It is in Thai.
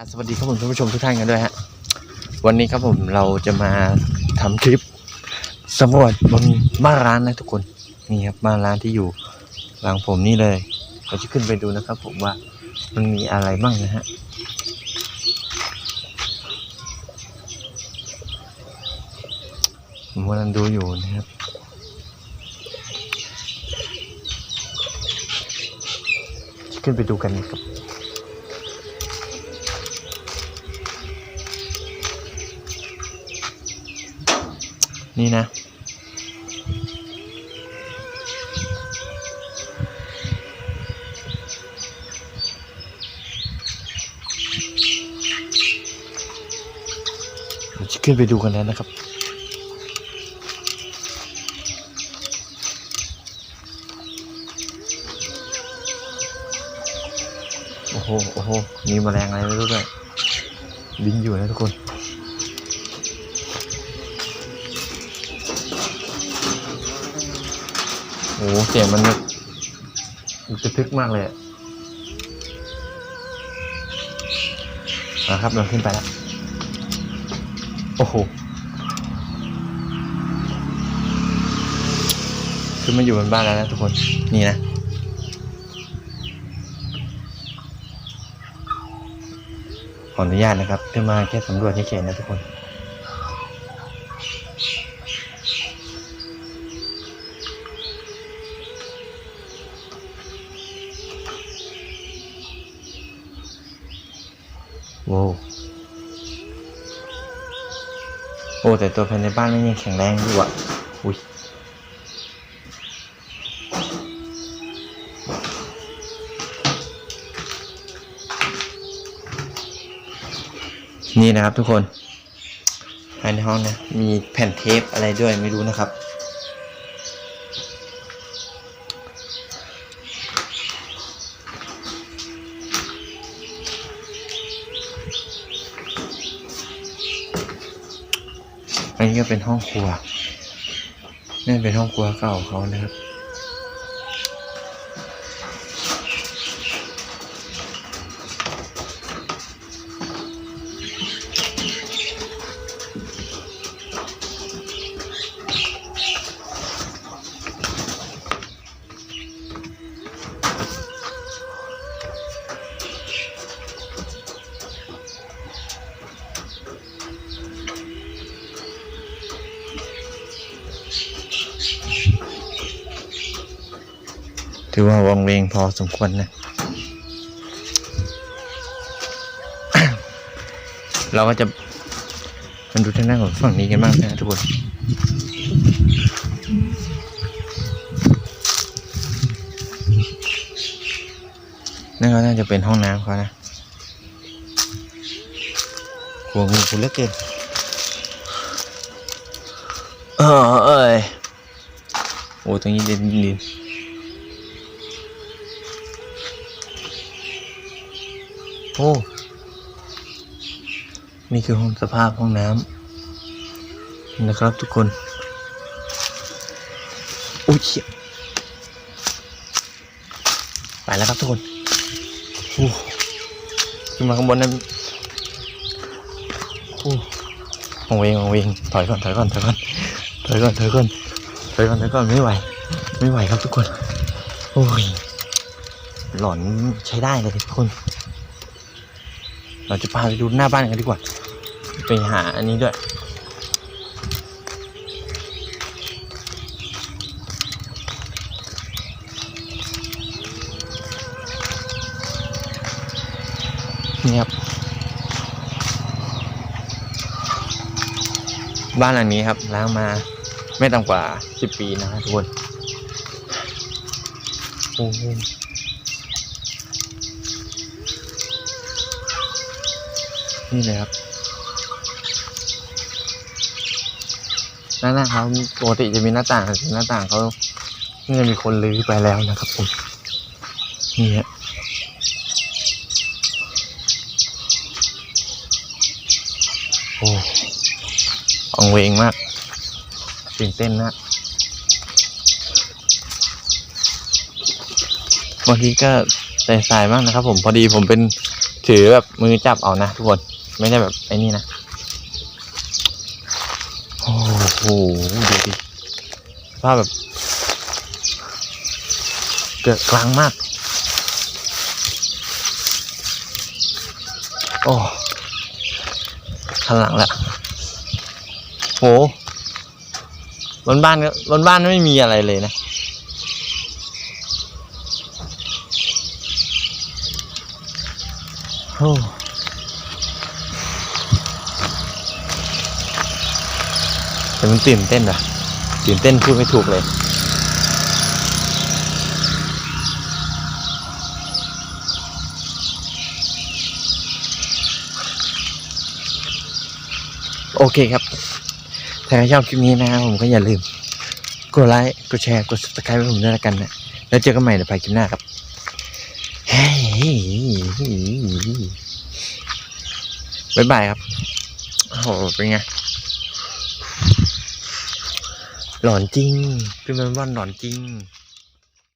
ครับสวัสดีครับผมท่านผู้ชมทุกท่านกันด้วยฮะวันนี้ครับผมเราจะมาทำคลิปสำรวจบนบ้านร้านนะทุกคนนี่ครับบ้านร้านที่อยู่หลังผมนี่เลยเราจะขึ้นไปดูนะครับ ผมว่ามันมีอะไรบ้างนะฮะผมกำลังดูอยู่นะครับจะขึ้นไปดูกันนะครับ นี่นะ จะขึ้นไปดูกันแล้วนะครับโอ้โห โอ้โห มีแมลงอะไรไม่รู้ด้วยบินอยู่นะทุกคน โอ้โหเสียงมันแบบจะทึกมากเลยนะครับเราขึ้นไปแล้ว โอ้โห ขึ้นมาอยู่บนบ้านแล้วนะทุกคน นี่นะ ขออนุญาตนะครับ ขึ้นมาแค่สำรวจเฉยๆนะทุกคน โว้โอ้แต่ตัวภายในบ้านมันยังแข็งแรงอยู่อะอุ้ยนี่นะครับทุกคนภายในห้องนะมีแผ่นเทปอะไรด้วยไม่รู้นะครับ อันนี้ก็เป็นห้องครัวนี่เป็นห้องครัวเก่าของเขานะครับ ถือว่าวังเวงพอสมควรนะ เราก็จะมาดูทางด้านของฝั่งนี้กันบ้างนะทุกคนนั่นก็น่าจะเป็นห้องน้ำเขานะกลัวงูคุณเลือเกินเออเอ้ยโอ้ตรงนี้ดินดิน โอ้ นี่คือห้องสภาพห้องน้ำนะครับทุกคนอุ้ยไปแล้วครับทุกคนโอ้ขึ้นมาข้างบนนั้นโอ้วงเวงวงเวงถอยก่อนถอยก่อนถอยก่อนถอยก่อนถอยก่อนถอยก่อนถอยก่อนไม่ไหว ไม่ไหวครับทุกคน โอ้ยหลอนใช้ได้เลยทุกคน เราจะพาไปดูหน้าบ้านกันดีกว่า ไปหาอันนี้ด้วย นี่ครับ บ้านหลังนี้ครับล้างมาไม่ต่ำกว่าสิบปีนะครับทุกคนโอ้โห นี่เลยครับหน้าต่างเขาปกติจะมีหน้าต่างหน้าต่างเขานี่จะมีคนลื้อไปแล้วนะครับผมนี่ฮะโอ้อองเวงมากตื่นเต้นมากบางทีก็ใสายมากนะครับผมพอดีผมเป็น ถือแบบมือจับเอานะทุกคน ไม่ได้แบบไอ้นี่นะ โอ้โหดูดิว่าแบบเกิดกลางมาก โอ้ข้างหลังละโหบนบ้านก็บนบ้านไม่มีอะไรเลยนะ โอ้แต่มันตื่นเต้นอะตื่นเต้นพูดไม่ถูกเลยโอเคครับ ถ้าใครชอบคลิปนี้นะครับผมก็อย่าลืม กดไลค์ กดแชร์ กด subscribe ให้ผมด้วยละกันนะ แล้วเจอกันใหม่ในภายคลิปหน้าครับ เฮ้ย บ๊ายบายครับ โอ้โห เป็นไง หลอนจริงคือมันว่าหลอนจริง